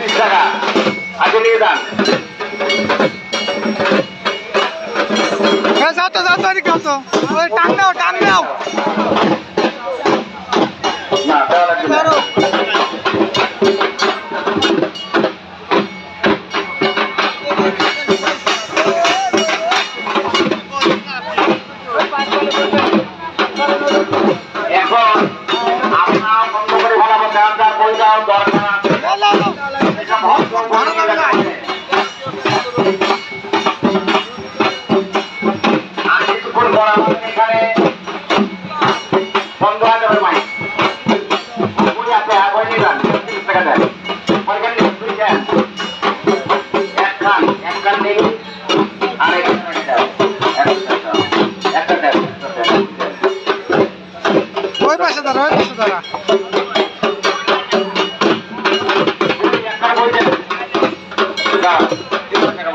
তিরিশ টাকা। আগে নিয়ে যান। যাও তো যাও তো আরে খাও তো। টান নাও টান নাও। না দেওয়া লাগবে ওই পাশে দাঁড়া ওই পাশে দাঁড়া।